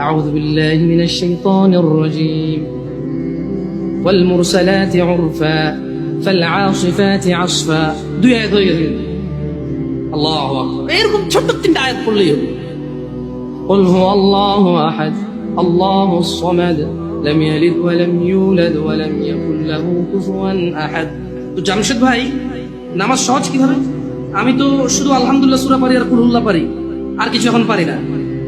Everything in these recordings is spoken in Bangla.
أعوذ بالله من الشيطان الرجيم والمرسلات عرفا فالعاصفات عصفا দুই আয়াত হয়ে গেছে আল্লাহ আকবার এরকম ছোট্ট তিনটা আয়াত পড়লেই হবে قل هو الله أحد الله الصمد لم يلد ولم يولد ولم يكن له كفوا أحد তো জামশেদ ভাই নামাজ সহজ কিভাবে আমি তো শুধু আলহামদুলিল্লাহ সূরা পারি আর কুলহুল্লাহ পারি আর কিছু এখন পারি না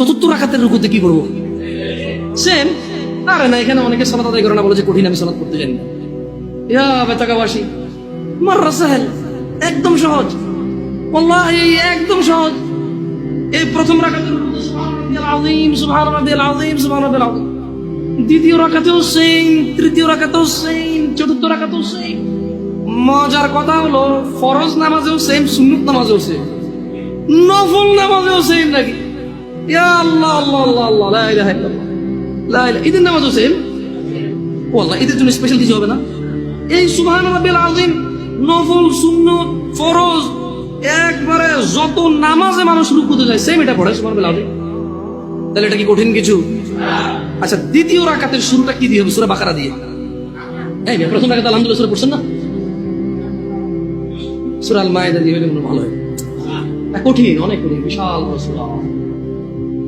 চতুর্থ রাখাতের রুকুতে কি করব? সেম আরে না, এখানে অনেকে সলাত আদায় করে না, বলে যে কঠিন আমি সলাত করতে জানি না। ইয়া বেতাকাবাসী মাররা সাহেল, একদম সহজ। ওয়াল্লাহি, একদম সহজ। এই প্রথম সুবহান দ্বিতীয় রাকাতেও সেম তৃতীয় রাকাতেও সেম চতুর্থ রাকাতেও সেম মজার কথা হলো, ফরজ নামাজেও সেম সুন্নত নামাজেও সেম নফল নামাজেও সেম নাকি? আল্লাহ আল্লাহ আল্লাহ লা ইলাহা ইল্লাল্লাহ লা ইলাহা ঈদের নামাজও সেম ও আল্লাহ ঈদের জন্য স্পেশাল কিছু হবে না؟ এই সুবহান রাব্বিল আযীম নফল, সুন্নত, ফরজ, একবারে যত নামাজে মানুষ রুকুতে যায় সেম এটা পড়ে সুবহান রাব্বিল আযীম। তাহলে এটা কি কঠিন কিছু? আচ্ছা দ্বিতীয় রাকাতের শুরুটা কি দিয়ে হবে? সূরা বাকারা দিয়ে। এই প্রথম রাকাতে আলহামদুলিল্লাহ সূরা পড়ছেন না? সূরা আল দিয়ে হলে ভালো হয় কঠিন, অনেক কঠিন, বিশাল সূরা।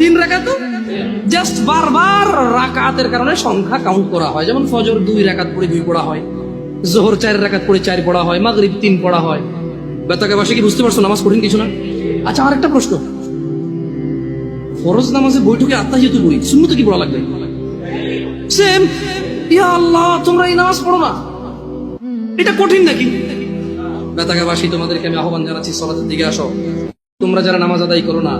তিন রাকাতও জাস্ট বারবার রাকাতের কারণে সংখ্যা কাউন্ট করা হয়। যেমন ফজর দুই রাকাত পড়ে দুই পড়া হয়, জোহর চার রাকাত পড়ে চার পড়া হয়, মাগরিব তিন পড়া হয়। বেতাকে বাসে কি বুঝতে পারছ নামাজ কঠিন কিছু না? আচ্ছা আর একটা প্রশ্ন। ফরজ নামাজে বৈঠকে আত্মা যেহেতু বই শূন্যতে কি পড়া লাগবে? সেম ইয়া আল্লাহ, তোমরা এই নামাজ পড়ো না। এটা কঠিন নাকি? বেতাকাবাসী তোমাদেরকে আমি আহ্বান জানাচ্ছি, সলাতের দিকে আসো। তোমরা যারা নামাজ আদায় করো না